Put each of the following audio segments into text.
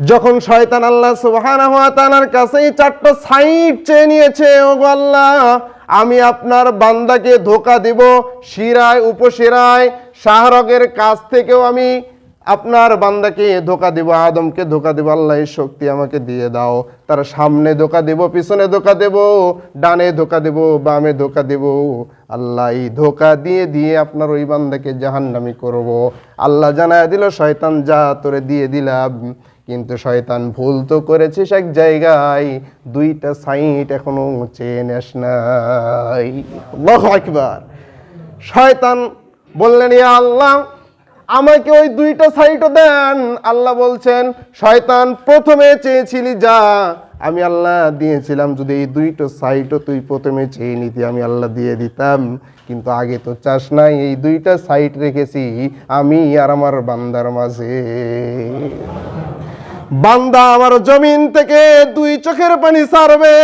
যখন শয়তান আল্লাহ তাআলার কাছে চারটা সাইড চেয়ে নিয়েছে ও আল্লাহ, আমি আপনার বান্দাকে ধোকা দেব, শিরায়, উপশিরায়, শাহরগের কাছ থেকেও আমি আপনার বান্দাকে ধোকা দেব, আদমকে ধোকা দেব, আল্লাহ এই শক্তি আমাকে দিয়ে দাও। তার সামনে ধোকা দেব, পিছনে ধোকা দেব, ডানে ধোকা দেব, বামে ধোকা দেব। আল্লাহ এই ধোকা দিয়ে দিয়ে আপনার ওই বান্দাকে জাহান্নামি করব। আল্লাহ জানায় দিল, শয়তান যা তোরে দিয়ে দিলাম কিন্তু শয়তান ভুল তো করেছিস এক জায়গায়, দুইটা সাইট এখনও চেয়ে নেস নাই একবার শয়তান বললেন, ইয়া আল্লাহ, আমাকে ওই দুইটা সাইটও দেন। আল্লাহ বলছেন, শয়তান প্রথমে চেয়েছিলি যা আমি আল্লাহ দিয়েছিলাম, যদি এই দুইটা সাইটও তুই প্রথমে চেয়ে নিতি, আমি আল্লাহ দিয়ে দিতাম। কিন্তু আগে তো চাস নাই, এই দুইটা সাইট রেখেছি আমি আর আমার বান্দার মাঝে। বান্দা আমার জমিন থেকে দুই চোখের পানি সারবে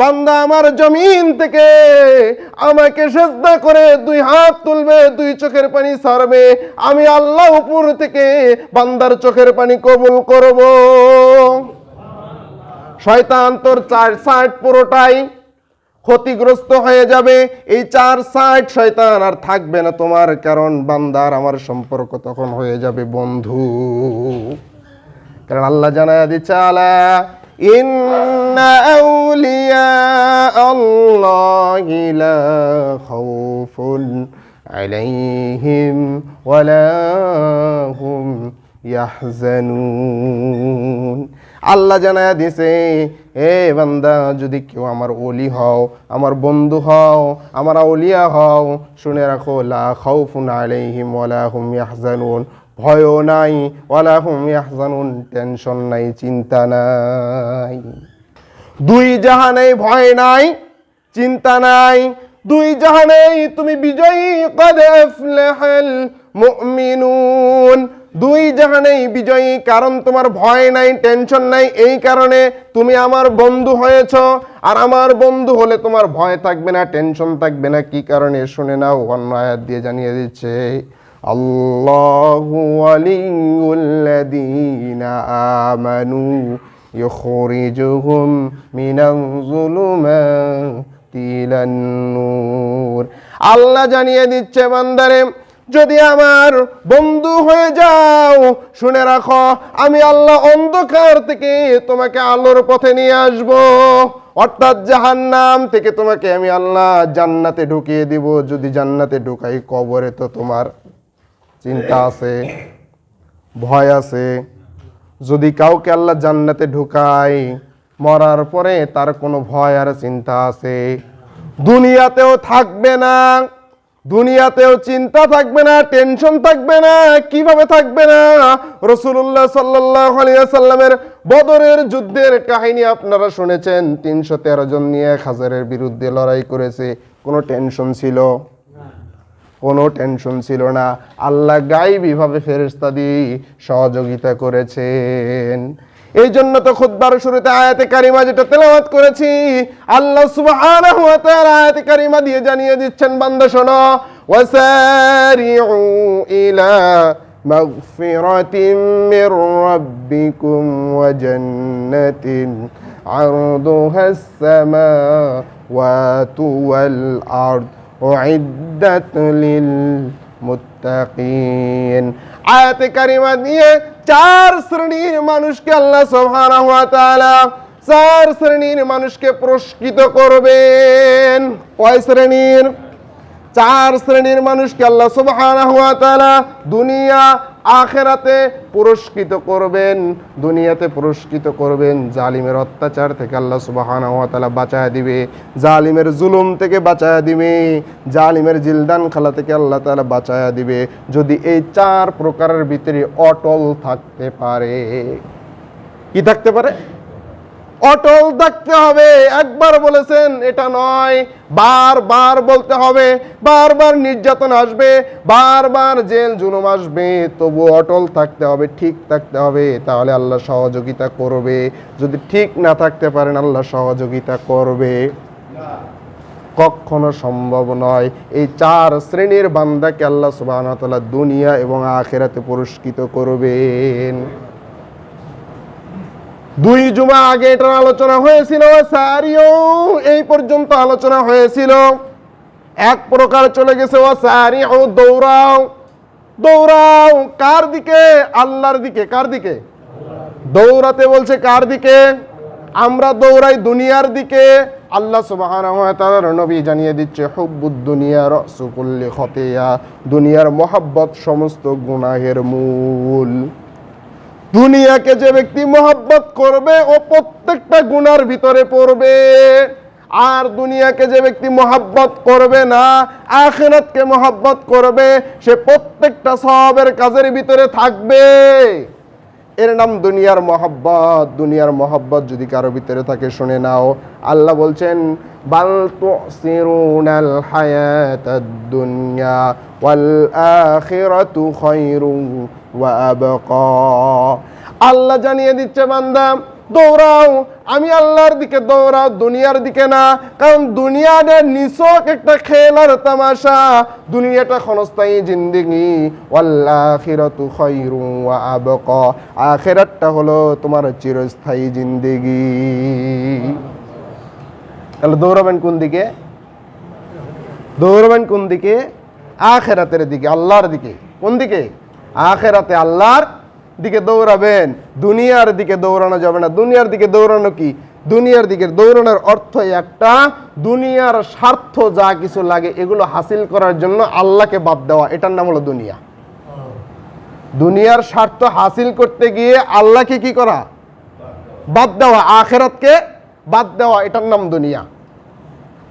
বান্দা আমার জমিন থেকে আমাকে সেজদা করে দুই হাত তুলবে, দুই চোখের পানি সারবে আমি আল্লাহ উপর থেকে বান্দার চোখের পানি কবুল করব। শয়তান তোর চার সাইড পুরোটাই ক্ষতিগ্রস্ত হয়ে যাবে। এই চার সাইড শয়তান আর থাকবে না তোমার, কারণ বান্দার আমার সম্পর্ক তখন হয়ে যাবে বন্ধু। কারণ আল্লাহ জানায় দিচ্ছে আলা হুম ইয়াহজানুন। আল্লাহ জানায় দিছে, এ বান্দা, যদি কেউ আমার ওলি হও, আমার বন্ধু হও, আমার আউলিয়া হও, শুনে রাখো, লা খাউফুন আলাইহিম ওয়ালা হুম ইয়াহজানুন, ভয়ও নাই, ওয়ালা হুম ইয়াহজানুন, টেনশন নাই, চিন্তা নাই। দুই জাহানে ভয় নাই, চিন্তা নাই। দুই জাহানেই তুমি বিজয়ী, কদ আফলাহাল মুমিনুন। দুই জাহানেই বিজয়ী, কারণ তোমার ভয় নাই টেনশন নাই। এই কারণে তুমি আমার বন্ধু হয়েছ, আর আমার বন্ধু হলে তোমার ভয় থাকবে না টেনশন থাকবে না। কি কারণে? শুনে নাও, অন্য আয়াত দিয়ে জানিয়ে দিচ্ছে আমানু আল্লাহ জানিয়ে দিচ্ছে, বান্দারে যদি আমার বন্ধু হয়ে যাও শুনে রাখো আমি আল্লাহ অন্ধকার থেকে তোমাকে আলোর পথে নিয়ে আসব। অর্থাৎ জাহান্নাম থেকে তোমাকে আমি আল্লাহ জান্নাতে ঢুকিয়ে দিব। যদি জান্নাতে ঢুকাই কবরে তো তোমার চিন্তা আছে ভয় আছে। যদি কাউকে আল্লাহ জান্নাতে ঢুকাই মরার পরে তার কোনো ভয় আর চিন্তা আছে। দুনিয়াতেও থাকবে না। দুনিয়াতেও চিন্তা থাকবে না, টেনশন থাকবে না, কীভাবে থাকবে না? রসুল্লাহ সাল্লাহ সাল্লামের বদরের যুদ্ধের কাহিনী আপনারা শুনেছেন, তিনশো তেরো জন নিয়ে এক হাজারের বিরুদ্ধে লড়াই করেছে, কোনো টেনশন ছিল? কোনো টেনশন ছিল না। আল্লাহ গাইবীভাবে ফেরেস্তা দিয়ে সহযোগিতা করেছেন। এই জন্য তো খুদ্বার শুরুতে আয়াতে কারিমা যেটা তেলাওয়াত করেছি আল্লাহ সুবহানাহু ওয়া তাআলা আয়াতে কারিমা দিয়ে জানিয়ে দিচ্ছেন বান্দা শোনো ওয়াসারিউ ইলা মাগফিরাতিম মির রাব্বিকুম ওয়া জান্নাতিন عرضها السماوات والأرض أعدت للمتقين আয়াতে কারিমা দিয়ে চার শ্রেণির মানুষকে আল্লাহ সুবহানাহু ওয়া তাআলা চার শ্রেণির মানুষকে পুরস্কৃত করবেন। কয় শ্রেণির? চার শ্রেণির মানুষকে আল্লাহ সুবহানাহু ওয়া তাআলা দুনিয়া আখেরাতে পুরস্কৃত করবেন, দুনিয়াতে পুরস্কৃত করবেন, জালিমের অত্যাচার থেকে আল্লাহ সুবাহানা ওয়া তালা বাঁচায় দিবে, জালিমের জুলুম থেকে বাঁচায় দিবে, জালিমের জিলদান খালা থেকে আল্লাহ তালা বাঁচায় দিবে। যদি এই চার প্রকারের ভিতরে অটল থাকতে পারে, কি থাকতে পারে? অটল থাকতে হবে। একবার বলেছেন, এটা নয়। বারবার বলতে হবে। বারবার নির্যাতন আসবে। বারবার জেল জুলুম আসবে। তবু অটল থাকতে হবে, ঠিক থাকতে হবে। তাহলে আল্লাহ সহযোগিতা করবে। যদি ঠিক না থাকতে পারেন, আল্লাহ সহযোগিতা করবে। কখনো সম্ভব নয়। এই চার শ্রেণির বান্দাকে আল্লাহ ওয়া দুনিয়া এবং আখেরাতে পুরস্কৃত করবেন। দুই জুমা আগে এটার আলোচনা হয়েছিল সারিও এই পর্যন্ত আলোচনা হয়েছিল। এক প্রকার চলে গেছে ও সারি ও দৌড়াও। দৌড়াও, কার দিকে? আল্লাহর দিকে, কার দিকে? দৌড়াতে বলছে কার দিকে? আমরা দৌড়াই দুনিয়ার দিকে। আল্লাহ তাআলার নবী জানিয়ে দিচ্ছে, হুব্বুদ দুনিয়া রাসুকুল্লি খতিয়া দুনিয়ার মোহাব্বত সমস্ত গুনাহের মূল। দুনিয়াকে যে ব্যক্তি মোহাব্বত করবে ও প্রত্যেকটা গুনার ভিতরে পড়বে। আর দুনিয়াকে যে ব্যক্তি মোহাব্বত করবে না, আখেরাতকে মোহাব্বত করবে, সে প্রত্যেকটা সবের কাজের ভিতরে থাকবে। এর নাম দুনিয়ার মহব্বত। দুনিয়ার মহব্বত যদি কারও ভিতরে থাকে, শুনে নাও। আল্লাহ বলছেন হায়াতাদ দুনিয়া ওয়াল আখিরাতু খায়রুন ওয়া আবকা। আল্লাহ জানিয়ে দিচ্ছে, বান্দা, দৌড়াও। আমি আল্লাহর দিকে দৌড়াও, দুনিয়ার দিকে না। কারণ দুনিয়াটা নিছক একটা খেলার তামাশা। দুনিয়াটা ক্ষণস্থায়ী জিন্দিগি। ওয়াল্লাখিরাতু খায়রু ওয়া আবকা। আখিরাতটা হলো তোমার চিরস্থায়ী জিন্দিগি। তাহলে দৌড়াবেন কোন দিকে? দৌড়াবেন কোন দিকে? আখেরাতের দিকে, আল্লাহর দিকে। কোন দিকে? আখেরাতে আল্লাহর দিকে দৌড়াবেন। দুনিয়ার দিকে দৌড়ানো যাবে না। দুনিয়ার দিকে দৌড়ানো কি? দুনিয়ার দিকে দৌড়ানোর অর্থ একটা, দুনিয়ার স্বার্থ যা কিছু লাগে এগুলো হাসিল করার জন্য আল্লাহকে বাদ দেওয়া। এটার নাম হলো দুনিয়া। দুনিয়ার স্বার্থ হাসিল করতে গিয়ে আল্লাহকে কি করা? বাদ দেওয়া। আখেরাতকে বাদ দেওয়া, এটার নাম দুনিয়া।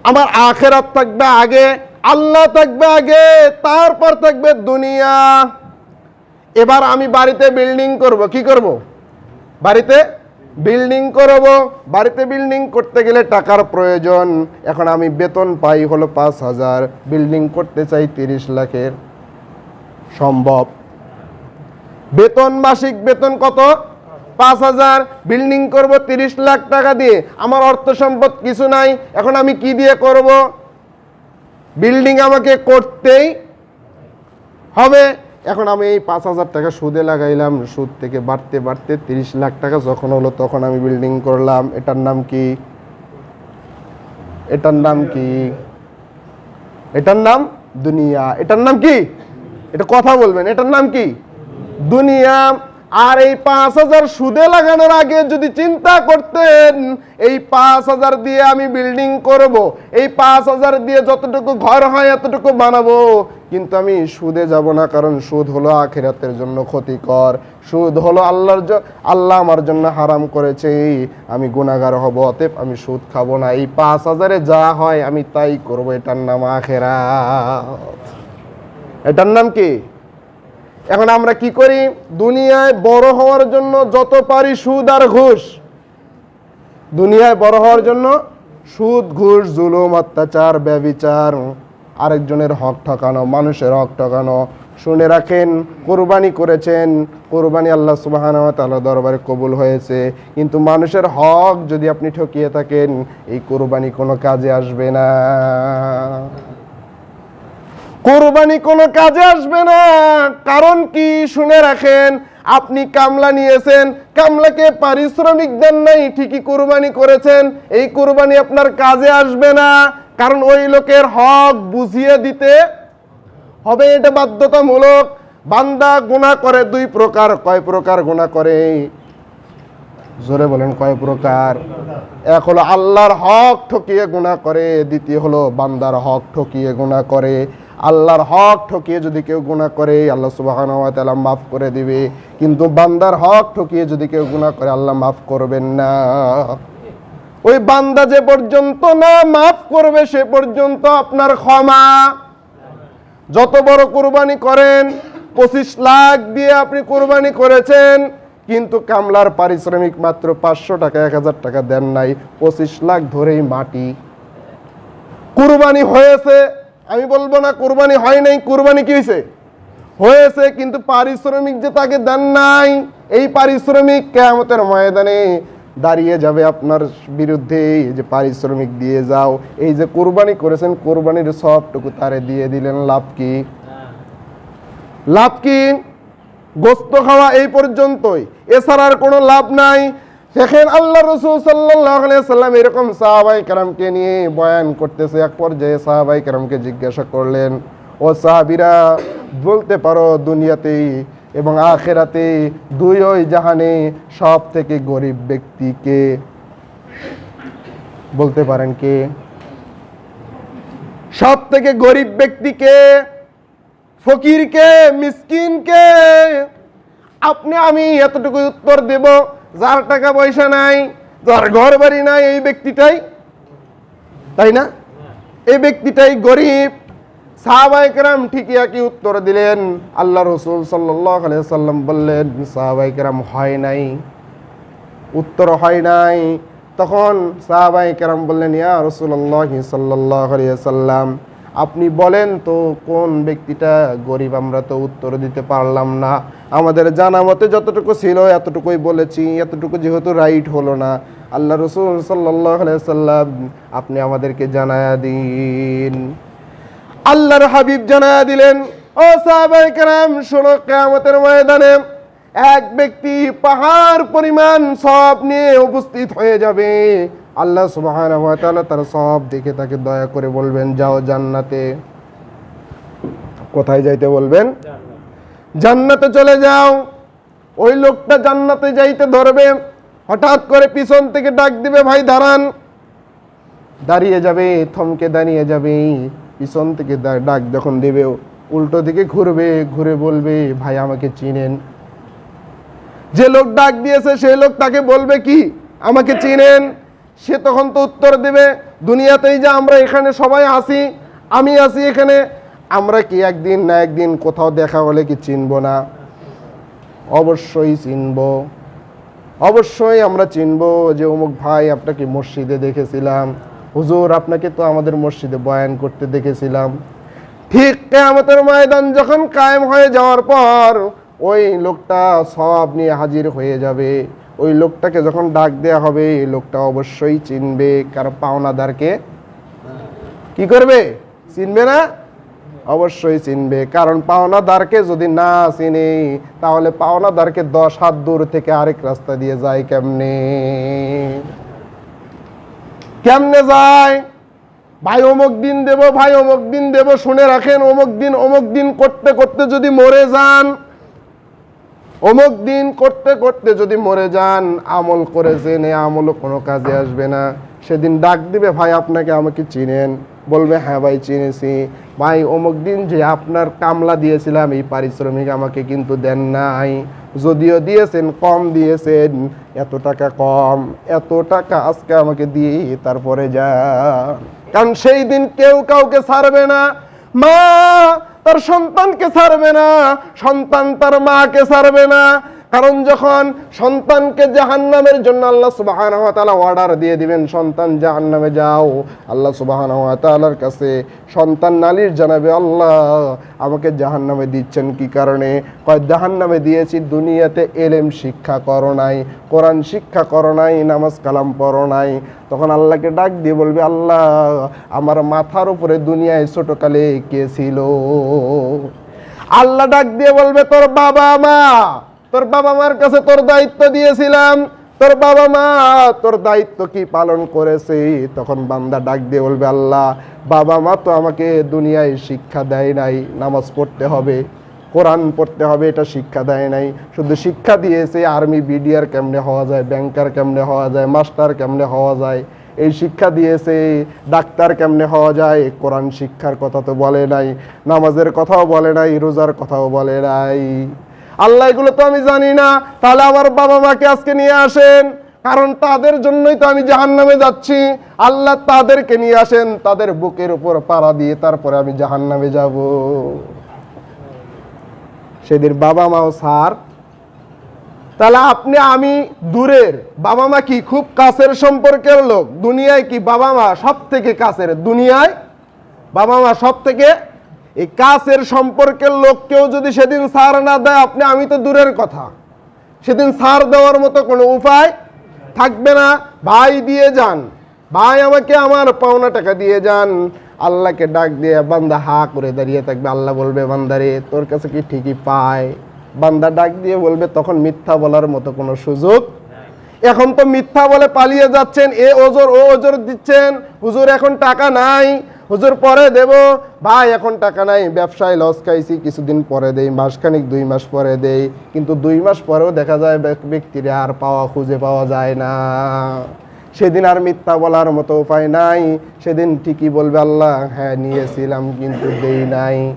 আমার আখেরাত থাকবে আগে, আল্লাহ থাকবে আগে, তারপর থাকবে দুনিয়া। এবার আমি বাড়িতে বিল্ডিং করব, কি করব? বাড়িতে বিল্ডিং করব। বাড়িতে বিল্ডিং করতে গেলে টাকার প্রয়োজন। এখন আমি বেতন পাই হলো পাঁচ হাজার বিল্ডিং করতে চাই তিরিশ লাখের। সম্ভব। বেতন মাসিক বেতন কত? পাঁচ হাজার বিল্ডিং করব তিরিশ লাখ টাকা দিয়ে। আমার অর্থ সম্পদ কিছু নাই, এখন আমি কি দিয়ে করব? বিল্ডিং আমাকে করতেই হবে। এখন আমি এই পাঁচ হাজার টাকা সুদে লাগাইলাম, সুদ থেকে বাড়তে বাড়তে তিরিশ লাখ টাকা যখন হলো তখন আমি বিল্ডিং করলাম। এটার নাম কি? এটার নাম কি? এটার নাম দুনিয়া। এটার নাম কি? এটা কথা বলবেন। এটার নাম কি? দুনিয়া আর এই পাঁচ হাজার সুদে লাগানোর আগে যদি চিন্তা করতেন, এই পাঁচ হাজার দিয়ে আমি বিল্ডিং করব, এই পাঁচ হাজার দিয়ে যতটুকু ঘর হয় এতটুকু বানাবো। কিন্তু আমি সুদে যাব না, কারণ সুদ হলো আখিরাতের জন্য ক্ষতিকর। সুদ হলো আল্লাহর আল্লাহ আমার জন্য হারাম করেছে আমি গুণাগার হব, অতএব আমি সুদ খাব না। এই পাঁচ হাজারে যা হয় আমি তাই করব, এটার নাম আখেরা এটার নাম কি? এখন আমরা কি করি? দুনিয়ায় বড় হওয়ার জন্য যত পারি সুদ আর ঘুষ। দুনিয়ায় বড় হওয়ার জন্য সুদ, ঘুষ, জুলুম, অত্যাচার, ব্যবিচার, আরেকজনের হক ঠকানো, মানুষের হক ঠকানো। শুনে রাখেন, কোরবানি করেছেন। কোরবানি আল্লাহ সুবাহান তাআলা দরবারে কবুল হয়েছে। কিন্তু মানুষের হক যদি আপনি ঠকিয়ে থাকেন, এই কোরবানি কোনো কাজে আসবে না। কোরবানি কোনো কাজে আসবে না। কারণ কি? শুনে রাখেন, আপনি কামলা নিয়েছেন, কামলাকে পারিশ্রমিক দেন নাই, ঠিকই কোরবানি করেছেন, এই কোরবানি আপনার কাজে আসবে না। কারণ ওই লোকের হক বুঝিয়ে দিতে হবে, এটা বাধ্যতামূলক। বান্দা গুণা করে, দুই প্রকার, কয় প্রকার গুণা করে? জোরে বলেন, কয় প্রকার? এক হলো আল্লাহর হক ঠকিয়ে গুণা করে, দ্বিতীয় হলো বান্দার হক ঠকিয়ে গুণা করে। আল্লাহর হক ঠকিয়ে যদি কেউ গুণা করে, আল্লাহ সুবহানাহু ওয়া মাফ করে দিবে। কিন্তু বান্দার হক ঠকিয়ে যদি কেউ গুণা করে, আল্লাহ মাফ করবেন না। ওই বান্দা যে পর্যন্ত না মাফ করবে, সে পর্যন্ত আপনার ক্ষমা। যত বড় কোরবানি করেন, পঁচিশ লাখ দিয়ে আপনি কোরবানি করেছেন, কিন্তু কামলার পারিশ্রমিক মাত্র পাঁচশো টাকা, এক হাজার টাকা দেন নাই, পঁচিশ লাখ ধরেই মাটি। কুরবানি হয়েছে আমি বলব না, কোরবানি হয় নাই, কোরবানি কি হয়েছে হয়েছে, কিন্তু পারিশ্রমিক যে তাকে দেন নাই, এই পারিশ্রমিক কেয়ামতের ময়দানে দাঁড়িয়ে যাবে আপনার বিরুদ্ধে। এই যে পারিশ্রমিক দিয়ে যাও, এই যে কোরবানি করেছেন, কোরবানির সবটুকু তারে দিয়ে দিলেন, লাভ কি? লাভ কি? গোস্ত খাওয়া এই পর্যন্তই। এছাড়া আর কোনো লাভ নাই। দেখেন আল্লাহ রসুল সাল্লাম এরকম সাহাবাই কারামকে নিয়ে বয়ান করতেছে। এক পর্যায়ে সাহাবাই কারামকে জিজ্ঞাসা করলেন, ও সাহাবিরা, বলতে পারো দুনিয়াতেই এবং আখেরাতে দুই ওই জাহানে সব থেকে গরিব ব্যক্তিকে বলতে পারেন কে? সব থেকে গরিব ব্যক্তিকে ফকিরকে মিসকিনকে আপনি, আমি এতটুকু উত্তর দেব যার টাকা পয়সা নাই, যার ঘর বাড়ি নাই, এই ব্যক্তিটাই, তাই না? এই ব্যক্তিটাই গরিব। সাহাবাইকরাম ঠিকই একই উত্তর দিলেন। আল্লাহ রসুল সাল্লাহ সাল্লাম বললেন সাহাবাইকরাম হয় নাই। উত্তর হয় নাই। তখন সাহাবাই কেরাম বললেন, ইয়া রসুল্লাহ সাল্লাহ সাল্লাম আপনি বলেন তো, কোন ব্যক্তিটা গরিব, আমরা তো উত্তর দিতে পারলাম না। আমাদের জানা মতে যতটুকু ছিল, এতটুকুই বলেছি, এতটুকু যেহেতু রাইট হলো না। আল্লাহ রসুল সাল্লাহ সাল্লাম আপনি আমাদেরকে জানায়া দিন। আল্লাহর হাবিব জানায়া দিলেন, ও সাহাবাই কেরাম, শোনো, কেয়ামতের ময়দানে এক ব্যক্তি পাহাড় পরিমাণ সব নিয়ে উপস্থিত হয়ে যাবে। আল্লাহ তাআলা তার সব দেখে তাকে দয়া করে বলবেন যাও জান্নাতে। কোথায় যাইতে বলবেন? জান্নাতে। চলে যাও। ওই লোকটা জান্নাতে যাইতে ধরবে হঠাৎ করে পিছন থেকে ডাক দিবে ভাই দাঁড়ান। দাঁড়িয়ে যাবে থমকে দাঁড়িয়ে যাবে পিছন থেকে ডাক যখন দেবে উল্টো দিকে ঘুরবে ঘুরে বলবে ভাই আমাকে চিনেন। যে লোক ডাক দিয়েছে সেই লোক তাকে বলবে কি? আমাকে চিনেন? সে তখন তো উত্তর দেবে, দুনিয়াতেই যে আমরা এখানে সবাই আসি আমি আসি এখানে, আমরা কি একদিন না একদিন কোথাও দেখা হলে কি চিনব না? অবশ্যই চিনব। অবশ্যই আমরা চিনব যে অমুক ভাই আপনাকে মসজিদে দেখেছিলাম। হুজুর, আপনাকে তো আমাদের মসজিদে বয়ান করতে দেখেছিলাম। ঠিক কেয়ামতের ময়দান যখন কায়েম হয়ে যাওয়ার পর, ওই লোকটা সব নিয়ে হাজির হয়ে যাবে। ওই লোকটাকে যখন ডাক দেয়া হবে, এই লোকটা অবশ্যই চিনবে কারণ পাওনাদারকে। কি করবে? চিনবে না? অবশ্যই চিনবে। কারণ পাওনাদারকে যদি না চিনে, তাহলে পাওনাদারকে দশ হাত দূর থেকে আরেক রাস্তা দিয়ে যায় কেমনে? কেমনে যায়? ভাই, অমুক দিন দেব, ভাই, অমুক দিন দেব, শুনে রাখেন, অমুক দিন অমুক দিন করতে করতে যদি মরে যান অমুক দিন করতে করতে যদি মরে যান, আমল করেছেন এই আমলও কোনো কাজে আসবে না। সেদিন ডাক দিবে, ভাই, আপনাকে আমাকে চিনেন। বলবে হ্যাঁ ভাই, চিনেছি। ভাই, অমুক দিন যে আপনার কামলা দিয়েছিলাম, এই পারিশ্রমিক আমাকে কিন্তু দেন নাই। যদিও দিয়েছেন, কম দিয়েছেন, এত টাকা কম, এত টাকা আজকে আমাকে দিয়ে তারপরে যা কারণ সেই দিন কেউ কাউকে ছাড়বে না। মা তার সন্তানকে ছাড়বে না সন্তান তার মাকে ছাড়বে না। কারণ যখন সন্তানকে জাহান্নামের জন্য আল্লাহ তাআলা অর্ডার দিয়ে দিবেন, সন্তান জাহান্নামে যাও, আল্লাহ তাআলার কাছে সন্তান নালিশ জানাবে, আল্লাহ, আমাকে জাহান্নামে দিচ্ছেন কি কারণে? কয়, জাহান্নামে দিয়েছি, দুনিয়াতে এলেম শিক্ষা করো নাই, কোরআন শিক্ষা করো নাই, নামাজ কালাম পড়ো নাই। তখন আল্লাহকে ডাক দিয়ে বলবে, আল্লাহ, আমার মাথার উপরে দুনিয়ায় ছোটকালে কে ছিল? আল্লাহ ডাক দিয়ে বলবে, তোর বাবা মা তোর বাবা মার কাছে তোর দায়িত্ব দিয়েছিলাম। তোর বাবা মা, তোর দায়িত্ব কি পালন করেছে? তখন বান্দা ডাক দিয়ে বলবে, আল্লাহ, বাবা মা তো আমাকে দুনিয়ায় শিক্ষা দেয় নাই, নামাজ পড়তে হবে, কোরআন পড়তে হবে, এটা শিক্ষা দেয় নাই। শুধু শিক্ষা দিয়েছে, আর্মি, বিডিআর কেমনে হওয়া যায়, ব্যাংকার কেমনে হওয়া যায়, মাস্টার কেমনে হওয়া যায়, এই শিক্ষা দিয়েছে, ডাক্তার কেমনে হওয়া যায়, কোরআন শিক্ষার কথা তো বলে নাই, নামাজের কথাও বলে নাই, রোজার কথাও বলে নাই। আল্লাহ, এগুলো তো আমি জানি না। তাহলে আমার বাবা মাকে আজকে নিয়ে আসেন? কারণ তাদের জন্যই তো আমি জাহান নামে যাচ্ছি। আল্লাহ তাদেরকে নিয়ে আসেন, তাদের বুকের উপর পাড়া দিয়ে তারপরে আমি জাহান নামে যাব। সেদিন বাবা মাও স্যার, তাহলে আপনি, আমি দূরের। বাবা মা কি খুব কাছের সম্পর্কের লোক? দুনিয়ায় কি বাবা মা সব থেকে কাছের? দুনিয়ায় বাবা মা সব থেকে এই কাছের সম্পর্কের লোককেও যদি সেদিন সার না দেয়, আপনি, আমি তো দূরের কথা। সেদিন সার দেওয়ার মতো কোনো উপায় থাকবে না। ভাই, দিয়ে যান। ভাই, আমাকে আমার পাওনা টাকা দিয়ে যান। আল্লাহকে ডাক দিয়ে বান্দা হা করে দাঁড়িয়ে থাকবে। আল্লাহ বলবে বান্দারে তোর কাছে কি ঠিকই পায়? বান্দা ডাক দিয়ে বলবে, তখন মিথ্যা বলার মতো কোনো সুযোগ এখন তো মিথ্যা বলে পালিয়ে যাচ্ছেন। এ ওজোর, ও ওজোর দিচ্ছেন। হুজুর, এখন টাকা নাই। হুজুর, পরে দেব। ভাই, এখন টাকা নাই, ব্যবসায় লস খাইছি, কিছুদিন পরে দেই, মাসখানিক দুই মাস পরে দেই, কিন্তু দুই মাস পরেও দেখা যায় ব্যক- ব্যক্তিরে আর পাওয়া খুঁজে পাওয়া যায় না। সেদিন আর মিথ্যা বলার মতো উপায় নাই, সেদিন ঠিকই বলবে আল্লাহ হ্যাঁ নিয়েছিলাম, কিন্তু দেই নাই।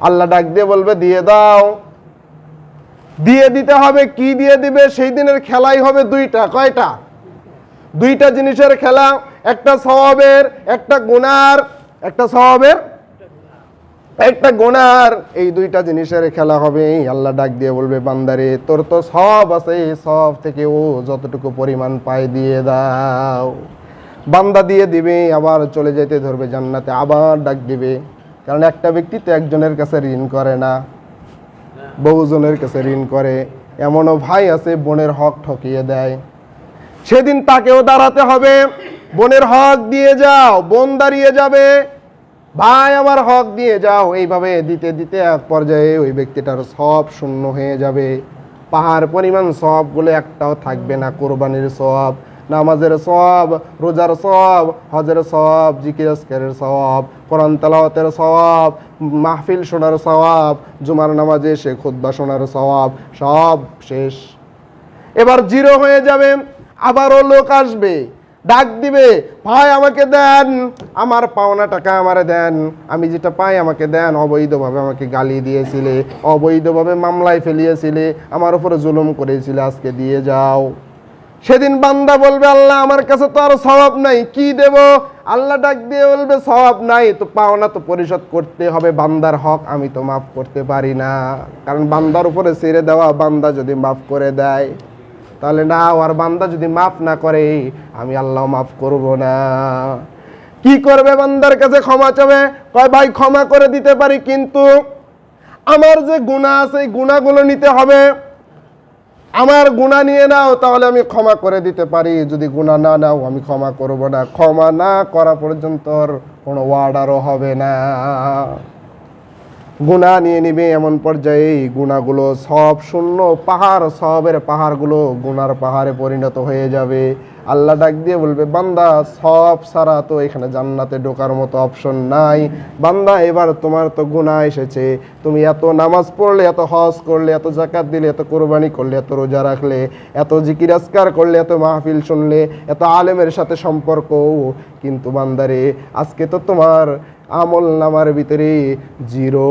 আল্লাহ ডাক দিয়ে বলবে, দিয়ে দাও। দিয়ে দিতে হবে, কি দিয়ে দিবে? সেই দিনের খেলাই হবে দুইটা, কয়টা? দুইটা জিনিসের খেলা একটা স্বভাবের একটা গুনার, একটা স্বভাবের একটা গোনার। এই দুইটা জিনিসের খেলা হবে আল্লাহ ডাক দিয়ে বলবে, বান্দারে, তোর তো সব আছে সব থেকে ও যতটুকু পরিমাণ পায় দিয়ে দাও। বান্দা দিয়ে দিবে, আবার চলে যেতে ধরবে জান্নাতে, আবার ডাক দিবে। কারণ একটা ব্যক্তি তো একজনের কাছে ঋণ করে না, বহুজনের কাছে ঋণ করে। এমনও ভাই আছে, বোনের হক ঠকিয়ে দেয়। সেদিন তাকেও দাঁড়াতে হবে। বোনের হক দিয়ে যাও, বোন দাঁড়িয়ে যাবে। ভাই, আমার হক দিয়ে যাও। এইভাবে দিতে দিতে এক পর্যায়ে ওই ব্যক্তিটার সব শূন্য হয়ে যাবে। পাহাড় পরিমাণ সবগুলো একটাও থাকবে না। কোরবানির সব, নামাজের সব, রোজার সব, হজের সব জিকিরাজকারের সব, কোরআন তালাওয়াতের সব, মাহফিল শোনার সওয়াব জুমার নামাজে সে খুদ্া শোনার সওয়াব সব শেষ। এবার জিরো হয়ে যাবে। আবারও লোক আসবে। ডাক দিবে, ভাই, আমাকে দেন। আমার পাওনা টাকা আমারে দেন। আমি যেটা পাই আমাকে দেন। অবৈধভাবে আমাকে গালি দিয়েছিলে, অবৈধভাবে মামলায় ফেলিয়েছিলে, আমার উপরে জুলুম করেছিলে, আজকে দিয়ে যাও। সেদিন বান্দা বলবে, আল্লাহ, আমার কাছে তো আর স্বভাব নাই, কি দেব? আল্লাহ ডাক দিয়ে বলবে স্বভাব নাই, তো পাওনা তো পরিশোধ করতে হবে, বান্দার হক আমি তো মাফ করতে পারি না। কারণ বান্দার উপরে ছেড়ে দেওয়া বান্দা যদি মাফ করে দেয় তাহলে না আর বান্দা যদি মাফ না করে, আমি আল্লাহ মাফ করব না। কি করবে বান্দার কাছে ক্ষমা চাবে? কয়, ভাই, ক্ষমা করে দিতে পারি, কিন্তু আমার যে গুণা আছে গুণাগুলো নিতে হবে। আমার গুণা নিয়ে নাও, তাহলে আমি ক্ষমা করে দিতে পারি। যদি গুণা না নাও, আমি ক্ষমা করব না। ক্ষমা না করা পর্যন্ত কোনো ওয়ার্ডারও হবে না। গুণা নিয়ে নিবে এমন পর্যায়ে গুণাগুলো সব শূন্য পাহাড়, সবের পাহাড়গুলো গুণার পাহাড়ে পরিণত হয়ে যাবে। আল্লাহ ডাক দিয়ে বলবে, বান্দা, সব সারা তো এখানে জান্নাতে ঢোকার মতো অপশন নাই। বান্দা, এবার তোমার তো গুণা এসেছে। তুমি এত নামাজ পড়লে, এত হজ করলে, এত জাকাত দিলে, এত কোরবানি করলে, এত রোজা রাখলে, এত জিকিরাজকার করলে, এত মাহফিল শুনলে, এত আলেমের সাথে সম্পর্ক। কিন্তু বান্দারে, আজকে তো তোমার আমল নামার ভিতরে জিরো।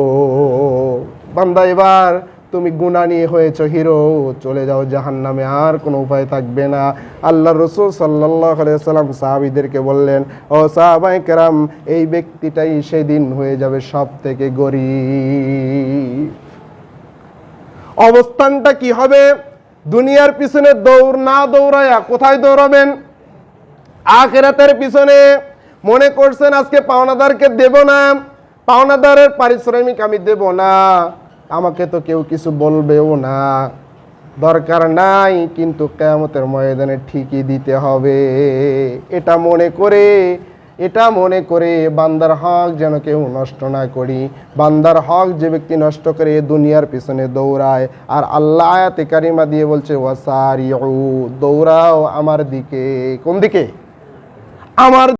বান্দা, এবার তুমি গুণা নিয়ে হয়েছ, হিরো, চলে যাও জাহান নামে আর কোনো উপায় থাকবে না। আল্লাহ রসুল সাল্লাহ সাল্লাম সাহাবিদেরকে বললেন, ও সাহাবাই কেরাম, এই ব্যক্তিটাই সেদিন হয়ে যাবে সব থেকে গরিব। অবস্থানটা কি হবে? দুনিয়ার পিছনে দৌড় না দৌড়ায়া কোথায় দৌড়াবেন? আখেরাতের পিছনে মনে করছেন আজকে পাওনাদারকে দেব না, পাওনাদারের পারিশ্রমিক আমি দেব না। আমাকে তো কেউ কিছু বলবেও না। দরকার নাই, কিন্তু কেয়ামতের ময়দানে ঠিকই দিতে হবে। এটা মনে করে, এটা মনে করে বান্দার হক যেন কেউ নষ্ট না করি। বান্দার হক যে ব্যক্তি নষ্ট করে দুনিয়ার পিছনে দৌড়ায়। আর আল্লাহ আয়াতে কারিমা দিয়ে বলছে, ওয়াসারিউ দৌড়াও আমার দিকে। কোন দিকে? আমার